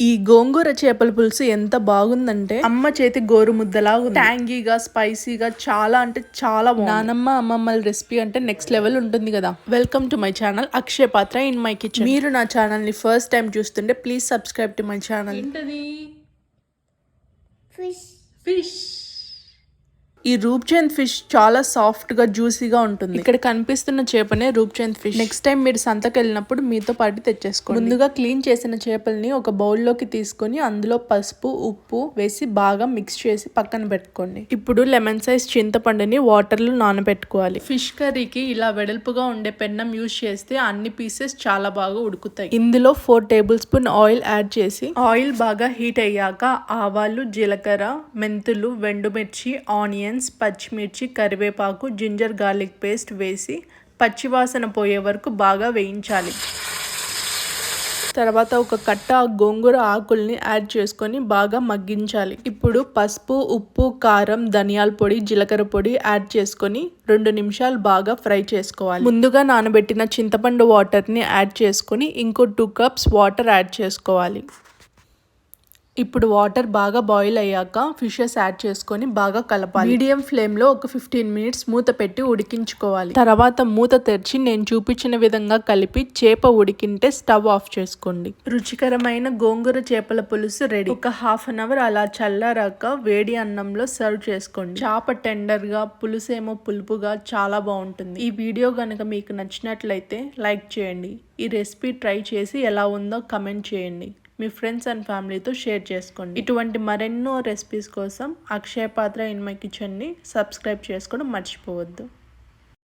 ఈ గోంగూర చేపల పులుసు ఎంత బాగుందంటే అమ్మ చేతి గోరు ముద్దలా ట్యాంగీగా స్పైసీగా చాలా అంటే చాలా బాగుంది. నానమ్మ అమ్మమ్మల రెసిపీ అంటే నెక్స్ట్ లెవెల్ ఉంటుంది కదా. Welcome to my channel Akshaya Patra in my kitchen మీరు నా ఛానల్ని ఫస్ట్ టైం చూస్తుంటే please subscribe to my channel. ఏంటది? ఫిష్. ఫిష్. ఈ రూప్చంద్ ఫిష్ చాలా సాఫ్ట్గా జ్యూసీగా ఉంటుంది. ఇక్కడ కనిపిస్తున్న చేపనే రూప్చంద్ ఫిష్. నెక్స్ట్ టైం మీరు సంతకు వెళ్ళినప్పుడు మీతో పాటు తెచ్చేసుకోండి. ముందుగా క్లీన్ చేసిన చేపల్ని ఒక బౌల్లోకి తీసుకొని అందులో పసుపు ఉప్పు వేసి బాగా మిక్స్ చేసి పక్కన పెట్టుకోండి. ఇప్పుడు లెమన్ సైజ్ చింతపండుని వాటర్లో నానబెట్టుకోవాలి. ఫిష్ కర్రీకి ఇలా వెడల్పుగా ఉండే పెన్నం యూస్ చేస్తే అన్ని పీసెస్ చాలా బాగా ఉడుకుతాయి. ఇందులో four tablespoon oil add చేసి ఆయిల్ బాగా హీట్ అయ్యాక ఆవాలు జీలకర్ర మెంతులు వెండుమిర్చి ఆనియన్స్ పచ్చిమిర్చి కరివేపాకు జింజర్ గార్లిక్ పేస్ట్ వేసి పచ్చివాసన పోయే వరకు బాగా వేయించాలి. తర్వాత ఒక కట్ట గోంగూర ఆకుల్ని యాడ్ చేసుకొని బాగా మగ్గించాలి. ఇప్పుడు పసుపు ఉప్పు కారం ధనియాల పొడి జీలకర్ర పొడి యాడ్ చేసుకొని రెండు నిమిషాలు బాగా ఫ్రై చేసుకోవాలి. ముందుగా నానబెట్టిన చింతపండు వాటర్ని యాడ్ చేసుకొని ఇంకో టూ కప్స్ వాటర్ యాడ్ చేసుకోవాలి. ఇప్పుడు వాటర్ బాగా బాయిల్ అయ్యాక ఫిషెస్ యాడ్ చేసుకొని బాగా కలపాలి. మీడియం ఫ్లేమ్లో ఒక ఫిఫ్టీన్ మినిట్స్ మూత పెట్టి ఉడికించుకోవాలి. తర్వాత మూత తెరిచి నేను చూపించిన విధంగా కలిపి చేప ఉడికింటే స్టవ్ ఆఫ్ చేసుకోండి. రుచికరమైన గోంగూర చేపల పులుసు రెడీ. ఒక హాఫ్ అన్ అవర్ అలా చల్లారాక వేడి అన్నంలో సర్వ్ చేసుకోండి. చేప టెండర్గా పులుపుగా చాలా బాగుంటుంది. ఈ వీడియో కనుక మీకు నచ్చినట్లయితే లైక్ చేయండి. ఈ రెసిపీ ట్రై చేసి ఎలా ఉందో కమెంట్ చేయండి. మీ ఫ్రెండ్స్ అండ్ ఫ్యామిలీతో షేర్ చేసుకోండి. ఇటువంటి మరెన్నో రెసిపీస్ కోసం అక్షయ పాత్ర ఇన్ మై కిచెన్ని సబ్స్క్రైబ్ చేసుకోవడం మర్చిపోవద్దు.